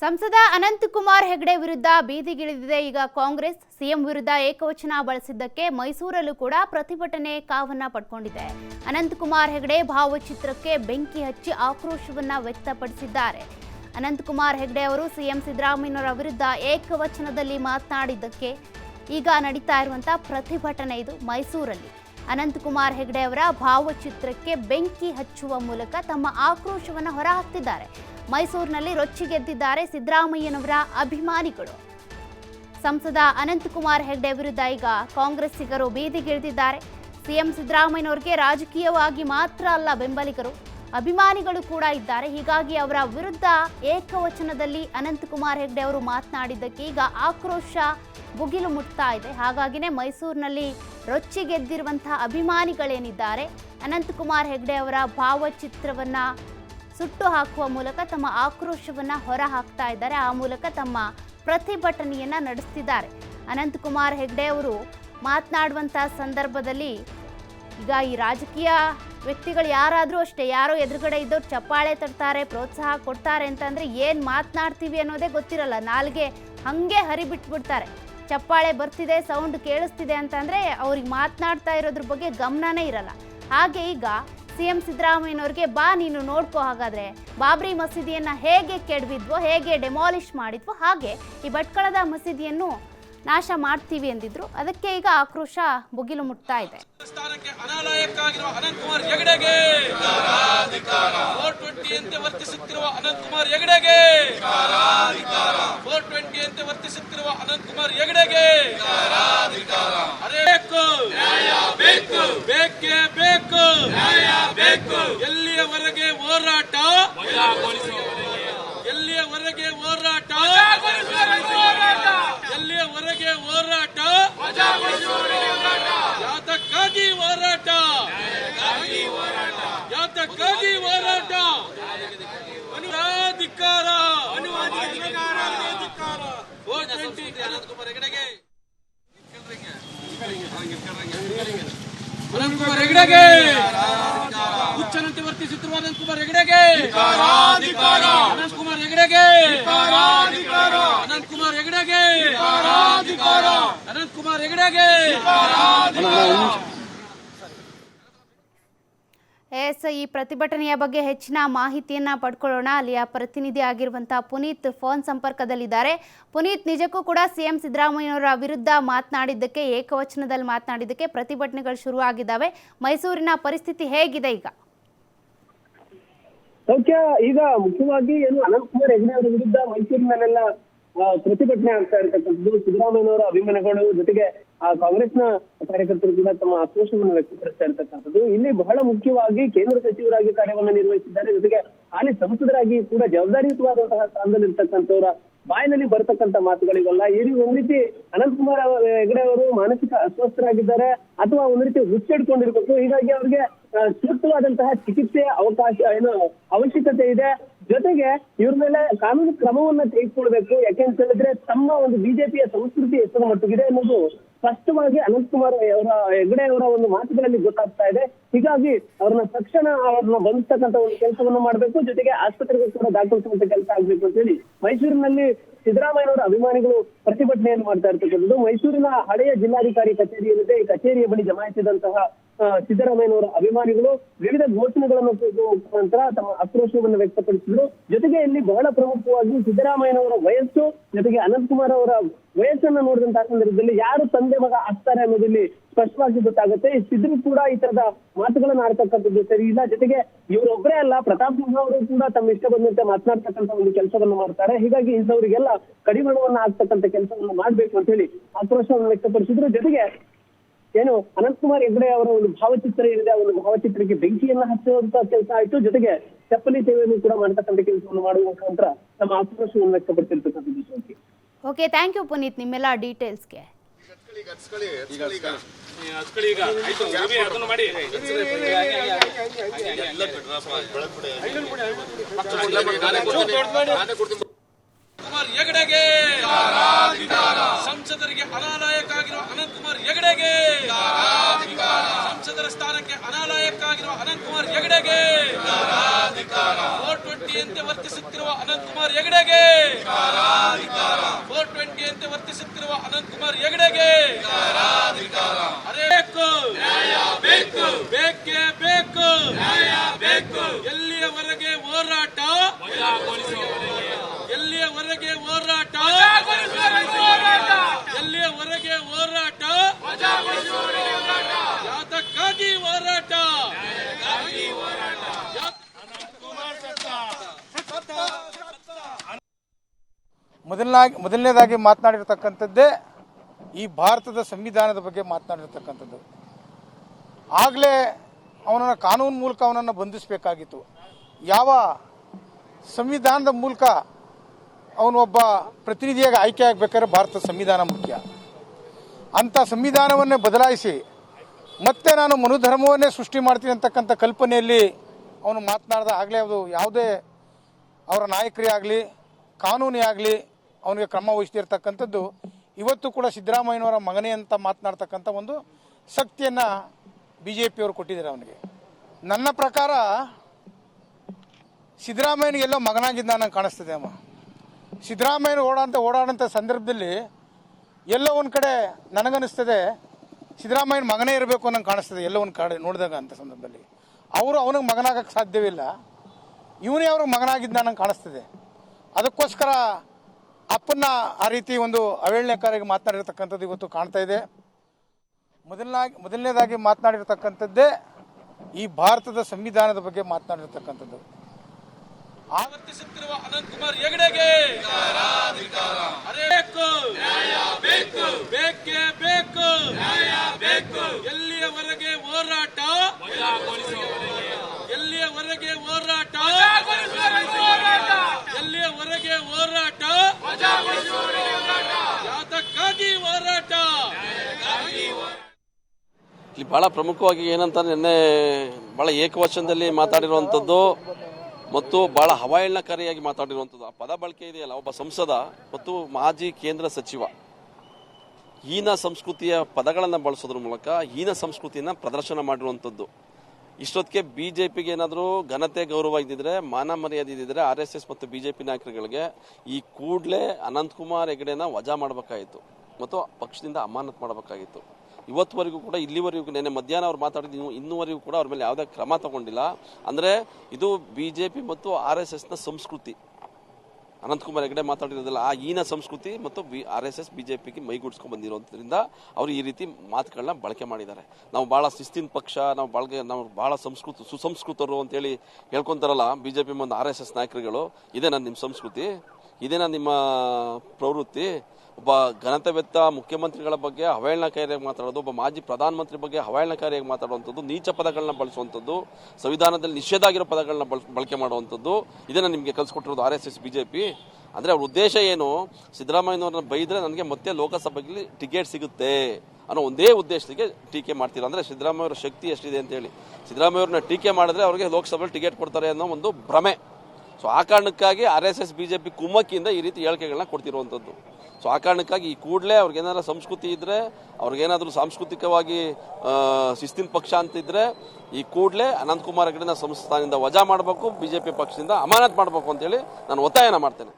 ಸಂಸದ ಅನಂತಕುಮಾರ್ ಹೆಗಡೆ ವಿರುದ್ಧ ಬೀದಿಗಿಳಿದಿದೆ ಈಗ ಕಾಂಗ್ರೆಸ್ ಸಿಎಂ ವಿರುದ್ಧ ಏಕವಚನ ಬಳಸಿದ್ದಕ್ಕೆ ಮೈಸೂರಲ್ಲೂ ಕೂಡ ಪ್ರತಿಭಟನೆ ಕಾವನ್ನ ಪಡ್ಕೊಂಡಿದೆ. ಅನಂತಕುಮಾರ್ ಹೆಗಡೆ ಭಾವಚಿತ್ರಕ್ಕೆ ಬೆಂಕಿ ಹಚ್ಚಿ ಆಕ್ರೋಶವನ್ನ ವ್ಯಕ್ತಪಡಿಸಿದ್ದಾರೆ. ಅನಂತಕುಮಾರ್ ಹೆಗಡೆ ಅವರು ಸಿಎಂ ಸಿದ್ದರಾಮಯ್ಯನವರ ವಿರುದ್ಧ ಏಕವಚನದಲ್ಲಿ ಮಾತನಾಡಿದ್ದಕ್ಕೆ ಈಗ ನಡೀತಾ ಇರುವಂತಹ ಪ್ರತಿಭಟನೆ ಇದು ಮೈಸೂರಲ್ಲಿ. ಅನಂತಕುಮಾರ್ ಹೆಗಡೆ ಅವರ ಭಾವಚಿತ್ರಕ್ಕೆ ಬೆಂಕಿ ಹಚ್ಚುವ ಮೂಲಕ ತಮ್ಮ ಆಕ್ರೋಶವನ್ನು ಹೊರಹಾಕ್ತಿದ್ದಾರೆ. ಮೈಸೂರಿನಲ್ಲಿ ರೊಚ್ಚಿಗೆದ್ದಿದ್ದಾರೆ ಸಿದ್ದರಾಮಯ್ಯನವರ ಅಭಿಮಾನಿಗಳು. ಸಂಸದ ಅನಂತಕುಮಾರ್ ಹೆಗಡೆ ವಿರುದ್ಧ ಈಗ ಕಾಂಗ್ರೆಸ್ಸಿಗರು ಬೀದಿಗಿಳಿದಿದ್ದಾರೆ ಸಿಎಂ ಸಿದ್ದರಾಮಯ್ಯನವರಿಗೆ ರಾಜಕೀಯವಾಗಿ ಮಾತ್ರ ಅಲ್ಲ ಬೆಂಬಲಿಗರು. ಅಭಿಮಾನಿಗಳು ಕೂಡ ಇದ್ದಾರೆ. ಹೀಗಾಗಿ ಅವರ ವಿರುದ್ಧ ಏಕವಚನದಲ್ಲಿ ಅನಂತಕುಮಾರ್ ಹೆಗಡೆ ಅವರು ಮಾತನಾಡಿದ್ದಕ್ಕೆ ಈಗ ಆಕ್ರೋಶ ಬುಗಿಲು ಮುಟ್ತಾ ಇದೆ. ಹಾಗಾಗಿನೇ ಮೈಸೂರಿನಲ್ಲಿ ರೊಚ್ಚಿಗೆದ್ದಿರುವಂತಹ ಅಭಿಮಾನಿಗಳೇನಿದ್ದಾರೆ? ಅನಂತಕುಮಾರ್ ಹೆಗಡೆ ಅವರ ಭಾವಚಿತ್ರವನ್ನ ಸುಟ್ಟು ಹಾಕುವ ಮೂಲಕ ತಮ್ಮ ಆಕ್ರೋಶವನ್ನ ಹೊರ ಹಾಕ್ತಾ ಇದ್ದಾರೆ. ಆ ಮೂಲಕ ತಮ್ಮ ಪ್ರತಿಭಟನೆಯನ್ನು ನಡೆಸ್ತಿದ್ದಾರೆ. ಅನಂತಕುಮಾರ್ ಹೆಗ್ಡೆ ಅವರು ಮಾತನಾಡುವಂಥ ಸಂದರ್ಭದಲ್ಲಿ ಈಗ ಈ ರಾಜಕೀಯ ವ್ಯಕ್ತಿಗಳು ಯಾರಾದರೂ ಅಷ್ಟೇ, ಯಾರೋ ಎದುರುಗಡೆ ಇದ್ದವ್ರು ಚಪ್ಪಾಳೆ ತರ್ತಾರೆ, ಪ್ರೋತ್ಸಾಹ ಕೊಡ್ತಾರೆ ಅಂತಂದರೆ ಏನು ಮಾತನಾಡ್ತೀವಿ ಅನ್ನೋದೇ ಗೊತ್ತಿರಲ್ಲ. ನಾಲ್ಗೆ ಹಾಗೆ ಹರಿಬಿಟ್ಬಿಡ್ತಾರೆ. ಚಪ್ಪಾಳೆ ಬರ್ತಿದೆ, ಸೌಂಡ್ ಕೇಳಿಸ್ತಿದೆ ಅಂತಂದರೆ ಅವ್ರಿಗೆ ಮಾತನಾಡ್ತಾ ಇರೋದ್ರ ಬಗ್ಗೆ ಗಮನನೇ ಇರಲ್ಲ. ಹಾಗೆ ಈಗ ಸಿ ಎಂ ಸಿದ್ದರಾಮಯ್ಯನವ್ರಿಗೆ ಬಾ ನೀನು ನೋಡ್ಕೋ ಹಾಗಾದ್ರೆ. ಬಾಬ್ರಿ ಮಸೀದಿಯನ್ನ ಹೇಗೆ ಕೆಡವಿದ್ವೋ ಹೇಗೆ ಡೆಮಾಲಿಷ್ ಮಾಡಿದ್ವೋ ಹಾಗೆ ಈ ಭಟ್ಕಳದ ಮಸೀದಿಯನ್ನು ನಾಶ ಮಾಡ್ತೀವಿ ಎಂದಿದ್ರು. ಅದಕ್ಕೆ ಈಗ ಆಕ್ರೋಶ ಮುಗಿಲು ಮುಟ್ತಾ ಇದೆ. ವರ್ತಿಸುತ್ತಿರುವ ಅನಂತ್ ಕುಮಾರ್ ಹೆಗಡೆಗೆ. ಫೋರ್ ಟ್ವೆಂಟಿಯಂತೆ ವರ್ತಿಸುತ್ತಿರುವ ಅನಂತ್ ಕುಮಾರ್ ಹೆಗಡೆಗೆ. ಬೇಕು ಬೇಕೇ. ಬೇಕು ಬೇಕು. ಎಲ್ಲಿಯವರೆಗೆ ಹೋರಾಟ? ಎಲ್ಲಿಯವರೆಗೆ ಹೋರಾಟ? ಎಲ್ಲಿಯವರೆಗೆ ಹೋರಾಟ? ಯಾತಕ್ಕಾಗಿ ಹೋರಾಟ? ಯಾತಕ್ಕಾಗಿ ಹೋರಾಟ. ಅನುವಾದಿಕಾರ ಅನಂತಕುಮಾರ್ ಹೆಗಡೆಗೆ. ಹುಚ್ಚನಂತೆ ವರ್ತಿಸುತ್ತಿರುವ ಅನಂತಕುಮಾರ್ ಹೆಗಡೆಗೆ. ಅನಂತಕುಮಾರ್ ಹೆಗಡೆಗೆ. ಅನಂತಕುಮಾರ್ ಹೆಗಡೆಗೆ. ಅನಂತಕುಮಾರ್ ಹೆಗಡೆಗೆ. ಎಸ್, ಈ ಪ್ರತಿಭಟನೆಯ ಬಗ್ಗೆ ಹೆಚ್ಚಿನ ಮಾಹಿತಿಯನ್ನ ಪಡ್ಕೊಳ್ಳೋಣ. ಅಲ್ಲಿಯ ಪ್ರತಿನಿಧಿ ಆಗಿರುವಂತಹ ಪುನೀತ್ ಫೋನ್ ಸಂಪರ್ಕದಲ್ಲಿದ್ದಾರೆ. ಪುನೀತ್, ನಿಜಕ್ಕೂ ಕೂಡ ಸಿಎಂ ಸಿದ್ದರಾಮಯ್ಯನವರ ವಿರುದ್ಧ ಮಾತನಾಡಿದ್ದಕ್ಕೆ, ಏಕವಚನದಲ್ಲಿ ಮಾತನಾಡಿದ್ದಕ್ಕೆ ಪ್ರತಿಭಟನೆಗಳು ಶುರು ಆಗಿದ್ದಾವೆ ಮೈಸೂರಿನ ಪರಿಸ್ಥಿತಿ ಹೇಗಿದೆ ಈಗ? ಈಗ ಮುಖ್ಯವಾಗಿ ಏನು ಅನಂತಕುಮಾರ್ ಹೆಗಡೆ ಅವರ ವಿರುದ್ಧ ಮೈಸೂರಿನಲ್ಲೆಲ್ಲ ಪ್ರತಿಭಟನೆ ಆಗ್ತಾ ಇರ್ತಕ್ಕಂಥದ್ದು ಸಿದ್ದರಾಮಯ್ಯನವರ ಅಭಿಮಾನಿಗಳು ಜೊತೆಗೆ ಆ ಕಾಂಗ್ರೆಸ್ನ ಕಾರ್ಯಕರ್ತರು ಕೂಡ ತಮ್ಮ ಆಕ್ರೋಶವನ್ನು ವ್ಯಕ್ತಪಡಿಸ್ತಾ ಇರ್ತಕ್ಕಂಥದ್ದು. ಇಲ್ಲಿ ಬಹಳ ಮುಖ್ಯವಾಗಿ ಕೇಂದ್ರ ಸಚಿವರಾಗಿ ಕಾರ್ಯವನ್ನು ನಿರ್ವಹಿಸಿದ್ದಾರೆ. ಜೊತೆಗೆ ಹಾಲಿ ಸಂಸದರಾಗಿ ಕೂಡ ಜವಾಬ್ದಾರಿಯುತವಾದಂತಹ ಸ್ಥಾನದಲ್ಲಿ ಇರ್ತಕ್ಕಂಥವರ ಬಾಯಿನಲ್ಲಿ ಬರ್ತಕ್ಕಂಥ ಮಾತುಗಳಿಗಲ್ಲ ರೀತಿ ಒಂದ್ ರೀತಿ ಅನಂತಕುಮಾರ್ ಹೆಗಡೆ ಅವರು ಮಾನಸಿಕ ಅಸ್ವಸ್ಥರಾಗಿದ್ದಾರೆ ಅಥವಾ ಒಂದ್ ರೀತಿ ಹುಚ್ಚಿಡ್ಕೊಂಡಿರ್ಬೇಕು. ಹೀಗಾಗಿ ಅವ್ರಿಗೆ ಸೂಕ್ತವಾದಂತಹ ಚಿಕಿತ್ಸೆಯ ಅವಕಾಶ, ಏನು ಅವಶ್ಯಕತೆ ಇದೆ. ಜೊತೆಗೆ ಇವ್ರ ಮೇಲೆ ಕಾನೂನು ಕ್ರಮವನ್ನ ತೆಗೆದುಕೊಳ್ಬೇಕು. ಯಾಕೆಂತ ಹೇಳಿದ್ರೆ ತಮ್ಮ ಒಂದು ಬಿಜೆಪಿಯ ಸಂಸ್ಕೃತಿ ಎಷ್ಟರ ಮಟ್ಟಿಗಿದೆ ಅನ್ನೋದು ಸ್ಪಷ್ಟವಾಗಿ ಅನಂತಕುಮಾರ್ ಅವರ ಹೆಗಡೆ ಅವರ ಒಂದು ಮಾತುಗಳಲ್ಲಿ ಗೊತ್ತಾಗ್ತಾ ಇದೆ. ಹೀಗಾಗಿ ಅವ್ರನ್ನ ತಕ್ಷಣ ಅವ್ರನ್ನ ಬಂಧಿಸ್ತಕ್ಕಂಥ ಒಂದು ಕೆಲಸವನ್ನು ಮಾಡ್ಬೇಕು. ಜೊತೆಗೆ ಆಸ್ಪತ್ರೆಗೆ ಕೂಡ ದಾಖಲಿಸುವಂತ ಕೆಲಸ ಆಗ್ಬೇಕು ಅಂತ ಹೇಳಿ ಮೈಸೂರಿನಲ್ಲಿ ಸಿದ್ದರಾಮಯ್ಯನವರ ಅಭಿಮಾನಿಗಳು ಪ್ರತಿಭಟನೆಯನ್ನು ಮಾಡ್ತಾ ಇರ್ತಕ್ಕಂಥದ್ದು. ಮೈಸೂರಿನ ಹಳೆಯ ಜಿಲ್ಲಾಧಿಕಾರಿ ಕಚೇರಿ ಏನಿದೆ ಈ ಕಚೇರಿಯ ಬಳಿ ಜಮಾಯಿಸಿದಂತಹ ಸಿದ್ದರಾಮಯ್ಯನವರ ಅಭಿಮಾನಿಗಳು ವಿವಿಧ ಘೋಷಣೆಗಳನ್ನು ಮುಖಾಂತರ ತಮ್ಮ ಆಕ್ರೋಶವನ್ನು ವ್ಯಕ್ತಪಡಿಸಿದ್ರು. ಜೊತೆಗೆ ಇಲ್ಲಿ ಬಹಳ ಪ್ರಮುಖವಾಗಿ ಸಿದ್ದರಾಮಯ್ಯನವರ ವಯಸ್ಸು, ಜೊತೆಗೆ ಅನಂತಕುಮಾರ್ ಅವರ ವಯಸ್ಸನ್ನ ನೋಡಿದಂತಹ ಸಂದರ್ಭದಲ್ಲಿ ಯಾರು ತಂದೆ ಮಗ ಆಗ್ತಾರೆ ಅನ್ನೋದಿಲ್ಲಿ ಸ್ಪಷ್ಟವಾಗಿ ಗೊತ್ತಾಗುತ್ತೆ. ಇಷ್ಟಿದ್ರು ಕೂಡ ಈ ತರದ ಮಾತುಗಳನ್ನ ಆಡ್ತಕ್ಕಂಥದ್ದು ಸರಿ ಇಲ್ಲ. ಜೊತೆಗೆ ಇವರೊಬ್ಬರೇ ಅಲ್ಲ, ಪ್ರತಾಪ್ ಸಿಂಹ ಅವರು ಕೂಡ ತಮ್ಮ ಇಷ್ಟ ಬಂದಂತೆ ಮಾತನಾಡ್ತಕ್ಕಂಥ ಒಂದು ಕೆಲಸವನ್ನು ಮಾಡ್ತಾರೆ. ಹೀಗಾಗಿ ಇಂಥವರಿಗೆಲ್ಲ ಕಡಿವಾಣವನ್ನ ಆಗ್ತಕ್ಕಂಥ ಕೆಲಸವನ್ನು ಮಾಡ್ಬೇಕು ಅಂತ ಹೇಳಿ ಆಕ್ರೋಶವನ್ನು ವ್ಯಕ್ತಪಡಿಸಿದ್ರು. ಜೊತೆಗೆ ಏನು ಅನಂತಕುಮಾರ್ ಹೆಗಡೆ ಅವರ ಒಂದು ಭಾವಚಿತ್ರ ಏನಿದೆ ಆ ಒಂದು ಭಾವಚಿತ್ರಕ್ಕೆ ಬೆಂಕಿಯನ್ನ ಹಚ್ಚುವಂತ ಕೆಲಸ ಆಯ್ತು ಜೊತೆಗೆ ಚಪ್ಪಲಿ ಸೇವೆಯನ್ನು ಕೂಡ ಮಾಡತಕ್ಕಂಥ ಕೆಲಸವನ್ನು ಮಾಡುವ ಮುಖಾಂತರ ನಮ್ಮ ಆಕ್ರೋಶವನ್ನು ವ್ಯಕ್ತಪಡಿಸಿರ್ತಕ್ಕಂಥದ್ದು ಓಕೆ ಥ್ಯಾಂಕ್ ಯು ಪುನೀತ್ ನಿಮ್ಮೆಲ್ಲ ಡೀಟೇಲ್ಸ್ಗೆ ಕುಮಾರ್ ಹೆಗಡೆಗೆ. ಸಂಸದರಿಗೆ ಅನಾಲಯಕ್ಕಾಗಿರುವ ಅನಂತ್ ಕುಮಾರ್ ಹೆಗಡೆಗೆ. ಸಂಸದರ ಸ್ಥಾನಕ್ಕೆ ಅನಾಲಯಕ್ಕಾಗಿರುವ ಅನಂತಕುಮಾರ್ ಹೆಗಡೆಗೆ. ಫೋರ್ ಟ್ವೆಂಟಿಯಂತೆ ವರ್ತಿಸುತ್ತಿರುವ ಅನಂತಕುಮಾರ್ ಹೆಗಡೆಗೆ. ಫೋರ್ ಟ್ವೆಂಟಿಯಂತೆ ವರ್ತಿಸುತ್ತಿರುವ ಅನಂತಕುಮಾರ್ ಹೆಗಡೆಗೆ. ಬೇಕೇ ಬೇಕು ಬೇಕು. ಎಲ್ಲಿಯವರೆಗೆ ಹೋರಾಟ? ಎಲ್ಲಿಯವರೆಗೆ ಹೋರಾಟ. ಎಲ್ಲಿಯವರೆಗೆ ಹೋರಾಟ? ಯಾತಕ್ಕಾಗಿ ಹೋರಾಟ. ಮೊದಲನಾಗಿ ಮೊದಲನೇದಾಗಿ ಮಾತನಾಡಿರ್ತಕ್ಕಂಥದ್ದೇ ಈ ಭಾರತದ ಸಂವಿಧಾನದ ಬಗ್ಗೆ ಮಾತನಾಡಿರ್ತಕ್ಕಂಥದ್ದು. ಆಗಲೇ ಅವನನ್ನು ಕಾನೂನು ಮೂಲಕ ಅವನನ್ನು ಬಂಧಿಸಬೇಕಾಗಿತ್ತು. ಯಾವ ಸಂವಿಧಾನದ ಮೂಲಕ ಅವನು ಒಬ್ಬ ಪ್ರತಿನಿಧಿಯಾಗಿ ಆಯ್ಕೆ ಆಗಬೇಕಾದ್ರೆ ಭಾರತದ ಸಂವಿಧಾನ ಮುಖ್ಯ. ಅಂಥ ಸಂವಿಧಾನವನ್ನೇ ಬದಲಾಯಿಸಿ ಮತ್ತೆ ನಾನು ಮನುಧರ್ಮವನ್ನೇ ಸೃಷ್ಟಿ ಮಾಡ್ತೀನಿ ಅಂತಕ್ಕಂಥ ಕಲ್ಪನೆಯಲ್ಲಿ ಅವನು ಮಾತನಾಡಿದ ಆಗಲೇ ಅದು ಯಾವುದೇ ಅವರ ನಾಯಕರೇ ಆಗಲಿ, ಕಾನೂನೇ ಆಗಲಿ ಅವನಿಗೆ ಕ್ರಮ ವಹಿಸ್ತಿರ್ತಕ್ಕಂಥದ್ದು ಇವತ್ತು ಕೂಡ ಸಿದ್ದರಾಮಯ್ಯನವರ ಮಗನೇ ಅಂತ ಮಾತನಾಡ್ತಕ್ಕಂಥ ಒಂದು ಶಕ್ತಿಯನ್ನು ಬಿ ಜೆ ಪಿಯವರು ಕೊಟ್ಟಿದ್ದಾರೆ ಅವನಿಗೆ. ನನ್ನ ಪ್ರಕಾರ ಸಿದ್ದರಾಮಯ್ಯನಿಗೆಲ್ಲೋ ಮಗನಾಗಿದ್ದ ನಂಗೆ ಕಾಣಿಸ್ತದೆ ಅಮ್ಮ. ಸಿದ್ದರಾಮಯ್ಯನ ಓಡಾಡಂತ ಓಡಾಡೋಂಥ ಸಂದರ್ಭದಲ್ಲಿ ಎಲ್ಲೋ ಒಂದು ಕಡೆ ನನಗನ್ನಿಸ್ತದೆ, ಸಿದ್ದರಾಮಯ್ಯನ ಮಗನೇ ಇರಬೇಕು ನಂಗೆ ಕಾಣಿಸ್ತದೆ ಎಲ್ಲೋ ಒಂದು ಕಡೆ ನೋಡಿದಾಗ ಅಂತ ಸಂದರ್ಭದಲ್ಲಿ. ಅವರು ಅವನಿಗೆ ಮಗನಾಗಕ್ಕೆ ಸಾಧ್ಯವಿಲ್ಲ ಇವನೇ ಅವ್ರಿಗೆ ಮಗನಾಗಿದ್ದ ನಂಗೆ ಕಾಣಿಸ್ತದೆ. ಅದಕ್ಕೋಸ್ಕರ ಅಪ್ಪನ್ನ ಆ ರೀತಿ ಒಂದು ಅವೇಳನೆಕಾರಿಗೆ ಮಾತನಾಡಿರ್ತಕ್ಕಂಥದ್ದು ಇವತ್ತು ಕಾಣ್ತಾ ಇದೆ. ಮೊದಲನಾಗಿ ಮೊದಲನೇದಾಗಿ ಮಾತನಾಡಿರ್ತಕ್ಕಂಥದ್ದೇ ಈ ಭಾರತದ ಸಂವಿಧಾನದ ಬಗ್ಗೆ ಮಾತನಾಡಿರ್ತಕ್ಕಂಥದ್ದು. ವರ್ತಿಸುತ್ತಿರುವ ಅನಂತಕುಮಾರ್ ಹೆಗಡೆಗೆ. ಅರೆ ಬೇಕು ಬೇಕು ಬೇಕೇ. ಬೇಕು ಬೇಕು. ಎಲ್ಲಿಯವರೆಗೆ ಹೋರಾಟ? ಎಲ್ಲಿಯವರೆಗೆ ಹೋರಾಟ? ಎಲ್ಲಿಯವರೆಗೆ ಹೋರಾಟ? ಯಾತಕ್ಕಾಗಿ ಹೋರಾಟ? ಇಲ್ಲಿ ಬಹಳ ಪ್ರಮುಖವಾಗಿ ಏನಂತ ನಿನ್ನೆ ಬಹಳ ಏಕವಚನದಲ್ಲಿ ಮಾತಾಡಿರುವಂಥದ್ದು ಮತ್ತು ಬಹಳ ಹವಾಯಣಕಾರಿಯಾಗಿ ಮಾತಾಡಿರುವಂಥದ್ದು ಆ ಪದ ಬಳಕೆ ಇದೆಯಲ್ಲ, ಒಬ್ಬ ಸಂಸದ ಮತ್ತು ಮಾಜಿ ಕೇಂದ್ರ ಸಚಿವ. ಹೀನ ಸಂಸ್ಕೃತಿಯ ಪದಗಳನ್ನು ಬಳಸೋದ್ರ ಮೂಲಕ ಹೀನ ಸಂಸ್ಕೃತಿಯನ್ನು ಪ್ರದರ್ಶನ ಮಾಡಿರುವಂಥದ್ದು ಇಷ್ಟೊತ್ತಿಗೆ ಬಿ ಜೆ ಪಿಗೆ ಏನಾದರೂ ಘನತೆ ಗೌರವ ಇದ್ದಿದ್ರೆ, ಮಾನ ಮರ್ಯಾದೆ ಇದ್ದಿದ್ರೆ ಆರ್ ಎಸ್ ಎಸ್ ಮತ್ತು ಬಿ ಜೆ ಪಿ ನಾಯಕರುಗಳಿಗೆ ಈ ಕೂಡಲೇ ಅನಂತಕುಮಾರ್ ಹೆಗಡೆನ ವಜಾ ಮಾಡಬೇಕಾಗಿತ್ತು. ಮತ್ತು ಪಕ್ಷದಿಂದ ಅಮಾನತ್ ಮಾಡಬೇಕಾಗಿತ್ತು. ಇವತ್ತುವರೆಗೂ ಕೂಡ ಇಲ್ಲಿವರೆಗೂ ನೆನ್ನೆ ಮಧ್ಯಾಹ್ನ ಅವ್ರು ಮಾತಾಡಿದ್ದು ಇನ್ನು- ಇನ್ನೂವರೆಗೂ ಕೂಡ ಅವ್ರ ಮೇಲೆ ಯಾವುದೇ ಕ್ರಮ ತಗೊಂಡಿಲ್ಲ. ಅಂದರೆ ಇದು ಬಿ ಜೆ ಪಿ ಮತ್ತು ಆರ್ ಎಸ್ ಎಸ್ನ ಸಂಸ್ಕೃತಿ. ಅನಂತಕುಮಾರ್ ಹೆಗಡೆ ಮಾತಾಡಿರೋದಿಲ್ಲ, ಆ ಹೀನ ಸಂಸ್ಕೃತಿ ಮತ್ತು B R S S B J ಪಿಗೆ ಮೈಗೂಡಿಸ್ಕೊಂಡು ಬಂದಿರೋದ್ರಿಂದ ಅವರು ಈ ರೀತಿ ಮಾತುಗಳನ್ನ ಬಳಕೆ ಮಾಡಿದ್ದಾರೆ. ನಾವು ಭಾಳ ಶಿಸ್ತಿನ ಪಕ್ಷ, ನಾವು ಬಳಕೆ ನಾವು ಭಾಳ ಸಂಸ್ಕೃತ ಸುಸಂಸ್ಕೃತರು ಅಂತೇಳಿ ಹೇಳ್ಕೊಂತಾರಲ್ಲ ಪಿ ಮತ್ತು ಆರ್ ಎಸ್ ಎಸ್ ನಾಯಕರುಗಳು. ಇದೇನಾ ನಿಮ್ಮ ಸಂಸ್ಕೃತಿ. ಇದೇನಾ ನಿಮ್ಮ ಪ್ರವೃತ್ತಿ? ಒಬ್ಬ ಘನತೆವೆತ್ತ ಮುಖ್ಯಮಂತ್ರಿಗಳ ಬಗ್ಗೆ ಅವಹೇಳನಕಾರಿಯಾಗಿ ಮಾತಾಡೋದು, ಒಬ್ಬ ಮಾಜಿ ಪ್ರಧಾನಮಂತ್ರಿ ಬಗ್ಗೆ ಅವಹೇಳನಕಾರಿಯಾಗಿ ಮಾತಾಡುವಂಥದ್ದು, ನೀಚ ಪದಗಳನ್ನ ಬಳಸುವಂಥದ್ದು, ಸಂವಿಧಾನದಲ್ಲಿ ನಿಷೇಧ ಆಗಿರೋ ಪದಗಳನ್ನ ಬಳ- ಬಳಕೆ ಮಾಡುವಂಥದ್ದು, ಇದನ್ನ ನಿಮಗೆ ಕಲಿಸ್ಕೊಟ್ಟಿರೋದು ಆರ್ ಎಸ್ ಎಸ್ ಬಿಜೆಪಿ ಅಂದ್ರೆ ಅವ್ರ ಉದ್ದೇಶ ಏನು? ಸಿದ್ದರಾಮಯ್ಯನವ್ರನ್ನ ಬೈದ್ರೆ ನನಗೆ ಮತ್ತೆ ಲೋಕಸಭೆಗೆ ಟಿಕೆಟ್ ಸಿಗುತ್ತೆ ಅನ್ನೋ ಒಂದೇ ಉದ್ದೇಶಕ್ಕೆ ಟೀಕೆ ಮಾಡ್ತೀರಾ? ಅಂದ್ರೆ ಸಿದ್ದರಾಮಯ್ಯ ಅವರ ಶಕ್ತಿ ಎಷ್ಟಿದೆ ಅಂತ ಹೇಳಿ. ಸಿದ್ದರಾಮಯ್ಯ ಅವ್ರನ್ನ ಟೀಕೆ ಮಾಡಿದ್ರೆ ಅವ್ರಿಗೆ ಲೋಕಸಭೆಯಲ್ಲಿ ಟಿಕೆಟ್ ಕೊಡ್ತಾರೆ ಅನ್ನೋ ಒಂದು ಭ್ರಮೆ. ಸೊ ಆ ಕಾರಣಕ್ಕಾಗಿ ಆರ್ ಎಸ್ ಎಸ್ ಬಿಜೆಪಿ ಕುಮ್ಮಕ್ಕಿಂದ ಈ ರೀತಿ ಹೇಳಿಕೆಗಳನ್ನ ಕೊಡ್ತಿರುವಂಥದ್ದು. ಸೊ ಆ ಕಾರಣಕ್ಕಾಗಿ ಈ ಕೂಡಲೇ ಅವ್ರಿಗೇನಾದ್ರು ಸಂಸ್ಕೃತಿ ಇದ್ರೆ ಅವ್ರಿಗೇನಾದರೂ ಸಾಂಸ್ಕೃತಿಕವಾಗಿ ಶಿಸ್ತಿನ ಪಕ್ಷ ಅಂತಿದ್ರೆ ಈ ಕೂಡಲೇ ಅನಂತಕುಮಾರ್ ಹೆಗಡೆನ ಸಂಸ್ಥಾನದಿಂದ ವಜಾ ಮಾಡಬೇಕು ಬಿಜೆಪಿ ಪಕ್ಷದಿಂದ ಅಮಾನತ್ ಮಾಡಬೇಕು ಅಂತೇಳಿ ನಾನು ಒತ್ತಾಯನ ಮಾಡ್ತೇನೆ.